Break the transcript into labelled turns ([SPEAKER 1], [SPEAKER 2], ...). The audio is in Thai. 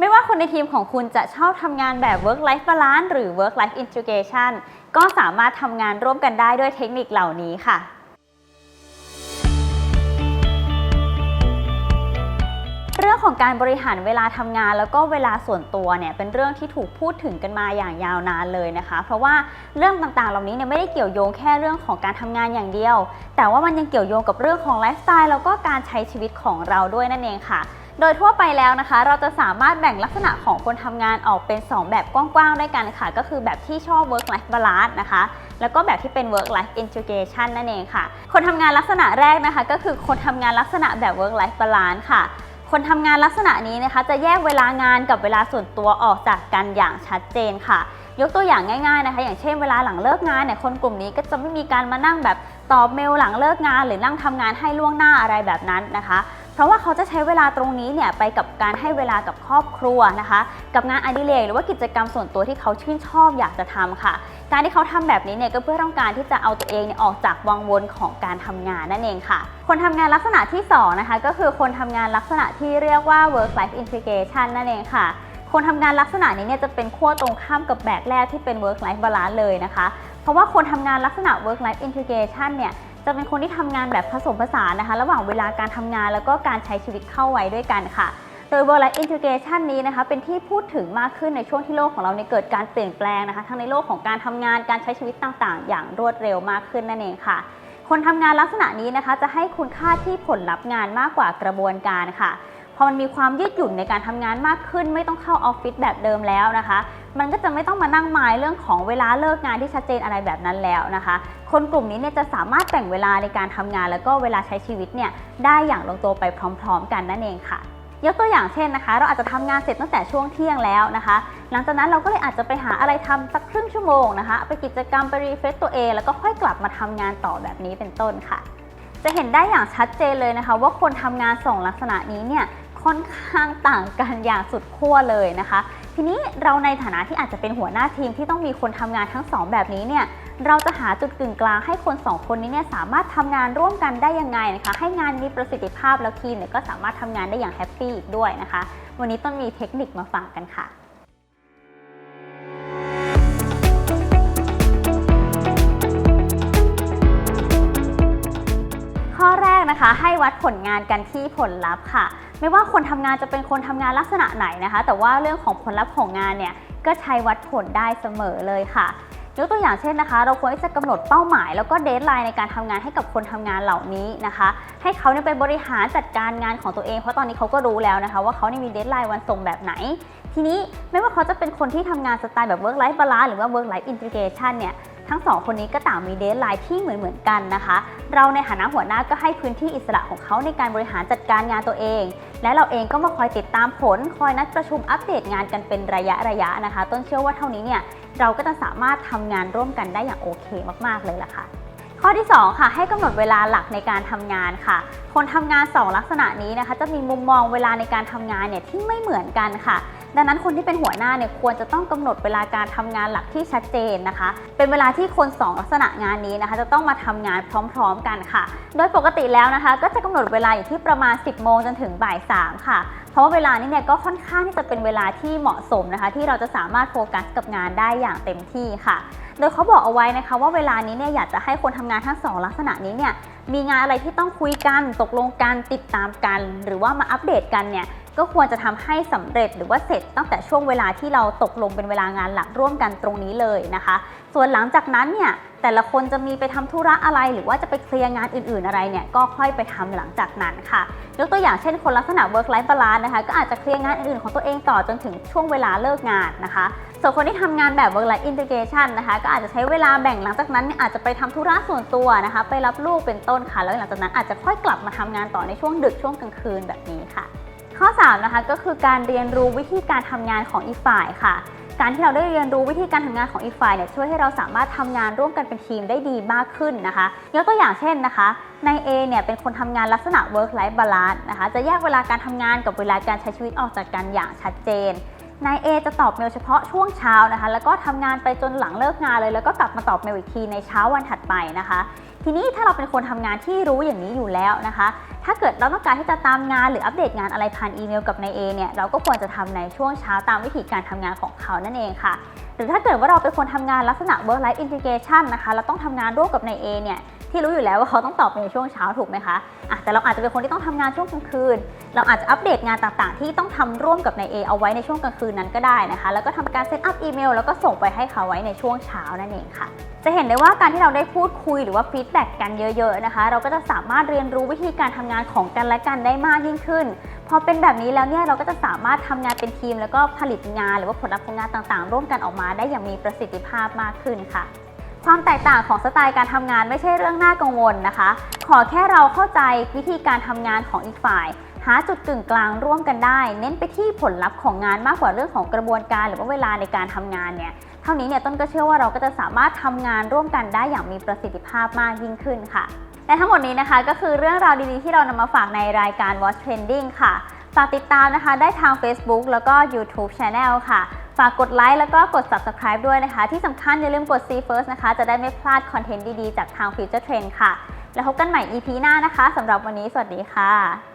[SPEAKER 1] ไม่ว่าคนในทีมของคุณจะชอบทำงานแบบ work life balance หรือ work life integration ก็สามารถทำงานร่วมกันได้ด้วยเทคนิคเหล่านี้ค่ะ เรื่องของการบริหารเวลาทำงานแล้วก็เวลาส่วนตัวเนี่ยเป็นเรื่องที่ถูกพูดถึงกันมาอย่างยาวนานเลยนะคะ เพราะว่าเรื่องต่างๆ เหล่านี้เนี่ยไม่ได้เกี่ยวโยงแค่เรื่องของการทำงานอย่างเดียว แต่ว่ามันยังเกี่ยวโยงกับเรื่องของไลฟ์สไตล์แล้วก็การใช้ชีวิตของเราด้วยนั่นเองค่ะ โดยทั่วไปแล้วนะคะ เราจะสามารถแบ่งลักษณะของคนทำงานออกเป็น 2 แบบกว้างๆด้วยกันค่ะ ก็คือแบบที่ชอบ work life balance นะคะ แล้วก็แบบที่เป็น work life integration นั่นเองค่ะ คนทำงานลักษณะแรกนะคะ ก็คือคนทำงานลักษณะแบบ work life balance ค่ะคนทำงานลักษณะนี้นะคะ จะแยกเวลางานกับเวลาส่วนตัวออกจากกันอย่างชัดเจนค่ะ ยกตัวอย่างง่ายๆนะคะ อย่างเช่นเวลาหลังเลิกงานเนี่ยคนกลุ่มนี้ก็จะไม่มีการมานั่งแบบตอบเมลหลังเลิกงาน หรือนั่งทำงานให้ล่วงหน้าอะไรแบบนั้นนะคะ เพราะว่าเขาจะใช้เวลาตรงนี้เนี่ยไปกับการให้เวลากับครอบครัวนะคะ กับงานอดิเรกหรือว่ากิจกรรมส่วนตัวที่เขาชื่นชอบอยากจะทำค่ะ การที่เขาทำแบบนี้เนี่ยก็เพื่อต้องการที่จะเอาตัวเองเนี่ยออกจากวังวนของการทำงานนั่นเองค่ะ คนทำงานลักษณะที่สองนะคะก็คือคนทำงานลักษณะที่เรียกว่า work life integration นั่นเองค่ะคนทำงานลักษณะนี้เนี่ยจะเป็นขั้วตรงข้ามกับแบบแรกที่เป็น work life balance เลยนะคะ เพราะว่าคนทำงานลักษณะ work life integration เนี่ย จะเป็นคนที่ทำงานแบบผสมผสานนะคะ ระหว่างเวลาการทำงานแล้วก็การใช้ชีวิตเข้าไว้ด้วยกันค่ะ โดย work life integration นี้นะคะเป็นที่พูดถึงมากขึ้นในช่วงที่โลกของเราเนี่ยเกิดการเปลี่ยนแปลงนะคะ ทั้งในโลกของการทำงานการใช้ชีวิตต่างๆ อย่างรวดเร็วมากขึ้นนั่นเองค่ะ คนทำงานลักษณะนี้นะคะ จะให้คุณค่าที่ผลลัพธ์งานมากกว่ากระบวนการค่ะ พอมันมีความยืดหยุ่นในการทำงานมากขึ้น ไม่ต้องเข้าออฟฟิศแบบเดิมแล้วนะคะ มันก็จะไม่ต้องมานั่งหมายเรื่องของเวลาเลิกงานที่ชัดเจนอะไรแบบนั้นแล้วนะคะ คนกลุ่มนี้เนี่ยจะสามารถแบ่งเวลาในการทำงาน แล้วก็เวลาใช้ชีวิตเนี่ยได้อย่างลงตัวไปพร้อม ๆ กันนั่นเองค่ะยกตัวอย่างเช่นนะคะ เราอาจจะทำงานเสร็จตั้งแต่ช่วงเที่ยงแล้วนะคะ หลังจากนั้นเราก็เลยอาจจะไปหาอะไรทำสักครึ่งชั่วโมงนะคะ ไปกิจกรรมไปรีเฟรชตัวเองแล้วก็ค่อยกลับมาทำงานต่อแบบนี้เป็นต้นค่ะ จะเห็นได้อย่างชัดเจนเลยนะคะ ว่าคนทำงานสองลักษณะนี้เนี่ย ค่อนข้างต่างกันอย่างสุดขั้วเลยนะคะ ทีนี้เราในฐานะที่อาจจะเป็นหัวหน้าทีมที่ต้องมีคนทำงานทั้งสองแบบนี้เนี่ยเราจะหาจุดกึ่งกลางให้คนสองคนนี้เนี่ยสามารถทำงานร่วมกันได้ยังไงนะคะให้งานมีประสิทธิภาพแล้วทีมเนี่ยก็สามารถทำงานได้อย่างแฮปปี้อีกด้วยนะคะ วันนี้ต้นมีเทคนิคมาฝากกันค่ะ นะคะ ให้วัดผลงานกันที่ผลลัพธ์ค่ะ ไม่ว่าคนทำงานจะเป็นคนทำงานลักษณะไหนนะคะ แต่ว่าเรื่องของผลลัพธ์ของงานเนี่ยก็ใช้วัดผลได้เสมอเลยค่ะยกตัวอย่างเช่นนะคะ เราควรที่จะกำหนดเป้าหมาย แล้วก็เดทไลน์ในการทำงานให้กับคนทำงานเหล่านี้นะคะ ให้เขาเนี่ยไปบริหารจัดการงานของตัวเองเพราะตอนนี้เขาก็รู้แล้วนะคะ ว่าเขาเนี่ยมีเดทไลน์วันส่งแบบไหน ทีนี้ไม่ว่าเขาจะเป็นคนที่ทำงานสไตล์แบบ work life balance หรือว่า work life integration เนี่ย ทั้งสองคนนี้ก็ต่างมีเดทไลน์ที่เหมือนเหมือนๆกันนะคะ เราในฐานะหัวหน้าก็ให้พื้นที่อิสระของเขาในการบริหารจัดการงานตัวเอง และเราเองก็มาคอยติดตามผล คอยนัดประชุมอัปเดตงานกันเป็นระยะระยะๆนะคะ ต้นเชื่อว่าเท่านี้เนี่ยเราก็จะสามารถทำงานร่วมกันได้อย่างโอเคมากๆเลยล่ะค่ะข้อที่ 2 ค่ะ ให้กำหนดเวลาหลักในการทำงานค่ะ คนทำงาน 2 ลักษณะนี้นะคะ จะมีมุมมองเวลาในการทำงานเนี่ยที่ไม่เหมือนกันค่ะ ดังนั้นคนที่เป็นหัวหน้าเนี่ยควรจะต้องกำหนดเวลาการทำงานหลักที่ชัดเจนนะคะ เป็นเวลาที่คน 2 ลักษณะงานนี้นะคะ จะต้องมาทำงานพร้อมๆกันค่ะ โดยปกติแล้วนะคะ ก็จะกำหนดเวลาอยู่ที่ประมาณ 10 โมงจนถึงบ่าย3ค่ะ เพราะว่าเวลานี้เนี่ยก็ค่อนข้างที่จะเป็นเวลาที่เหมาะสมนะคะ ที่เราจะสามารถโฟกัสกับงานได้อย่างเต็มที่ค่ะ โดยเขาบอกเอาไว้นะคะ ว่าเวลานี้เนี่ยอยากจะให้คนทำงานทั้งสองลักษณะนี้เนี่ยมีงานอะไรที่ต้องคุยกันตกลงกันติดตามกัน หรือว่ามาอัปเดตกันเนี่ย ก็ควรจะทำให้สำเร็จหรือว่าเสร็จตั้งแต่ช่วงเวลาที่เราตกลงเป็นเวลางานหลักร่วมกันตรงนี้เลยนะคะ ส่วนหลังจากนั้นเนี่ยแต่ละคนจะมีไปทำธุระอะไร หรือว่าจะไปเคลียร์งานอื่น ๆอะไรเนี่ยก็ค่อยไปทำหลังจากนั้นค่ะยกตัวอย่างเช่นคนลักษณะ work life balance นะคะก็อาจจะเคลียร์งานอื่นๆของตัวเองต่อจนถึงช่วงเวลาเลิกงานนะคะส่วนคนที่ทำงานแบบ work life integration นะคะก็อาจจะใช้เวลาแบ่งหลังจากนั้นเนี่ยอาจจะไปทำธุระส่วนตัวนะคะ ไปรับลูกเป็นต้นค่ะแล้วหลังจากนั้นอาจจะค่อยกลับมาทำงานต่อในช่วงดึกช่วงกลางคืนแบบนี้ค่ะ ข้อ3นะคะก็คือการเรียนรู้วิธีการทำงานของอีกฝ่ายค่ะ การที่เราได้เรียนรู้วิธีการทำงานของอีกฝ่ายเนี่ยช่วยให้เราสามารถทำงานร่วมกันเป็นทีมได้ดีมากขึ้นนะคะยกตัวอย่างเช่นนะคะนาย A เนี่ยเป็นคนทำงานลักษณะ work life balance นะคะจะแยกเวลาการทำงานกับเวลาการใช้ชีวิตออกจากกันอย่างชัดเจนนาย A จะตอบเมลเฉพาะช่วงเช้านะคะ แล้วก็ทำงานไปจนหลังเลิกงานเลย แล้วก็กลับมาตอบเมลอีกทีในเช้าวันถัดไปนะคะ ทีนี้ถ้าเราเป็นคนทำงานที่รู้อย่างนี้อยู่แล้วนะคะถ้าเกิดเราต้องการที่จะตามงานหรืออัปเดตงานอะไรผ่านอีเมลกับนายเอเนี่ยเราก็ควรจะทำในช่วงเช้าตามวิธีการทำงานของเขานั่นเองค่ะ หรือถ้าเกิดว่าเราเป็นคนทำงานลักษณะ work life integration นะคะเราต้องทำงานร่วมกับนายเอเนี่ยที่รู้อยู่แล้วว่าเขาต้องตอบในช่วงเช้าถูกไหมคะอะแต่เราอาจจะเป็นคนที่ต้องทำงานช่วงกลางคืน เราอาจจะอัปเดตงานต่างๆ ที่ต้องทำร่วมกับนายเอเอาไว้ในช่วงกลางคืนนั้นก็ได้นะคะ แล้วก็ทำการเซตอัพอีเมลแล้วก็ส่งไปให้เขาไว้ในช่วงเช้านั่นเองค่ะ จะเห็นได้ว่าการที่เราได้พูดคุยหรือว่าฟีดแบ็กกันเยอะ ๆนะคะ เราก็จะสามารถเรียนรู้วิธีการทำงานของกันและกันได้มากยิ่งขึ้น พอเป็นแบบนี้แล้วเนี่ยเราก็จะสามารถทำงานเป็นทีม แล้วก็ผลิตงานหรือว่าผลลัพธ์ของงานต่างๆ ร่วมกันออกมาได้อย่างมีประสิทธิภาพมากขึ้นค่ะ ความแตกต่างของสไตล์การทำงานไม่ใช่เรื่องน่ากังวลนะคะ ขอแค่เราเข้าใจวิธีการทำงานของอีกฝ่ายหาจุดกึ่งกลางร่วมกันได้ เน้นไปที่ผลลัพธ์ของงานมากกว่าเรื่องของกระบวนการ หรือว่าเวลาในการทำงานเนี่ยเท่านี้เนี่ยต้นก็เชื่อว่าเราก็จะสามารถทำงานร่วมกันได้อย่างมีประสิทธิภาพมากยิ่งขึ้นค่ะ และทั้งหมดนี้นะคะก็คือเรื่องราวดีๆที่เรานำมาฝากในรายการ Watch Trending ค่ะฝากติดตามนะคะได้ทาง Facebook แล้วก็ YouTube Channel ค่ะ ฝากกดไลค์แล้วก็กด Subscribe ด้วยนะคะ ที่สำคัญอย่าลืมกด See First นะคะ จะได้ไม่พลาดคอนเทนต์ดีๆ จากทาง Future Trend ค่ะ แล้วพบกันใหม่ EP หน้านะคะสำหรับวันนี้สวัสดีค่ะ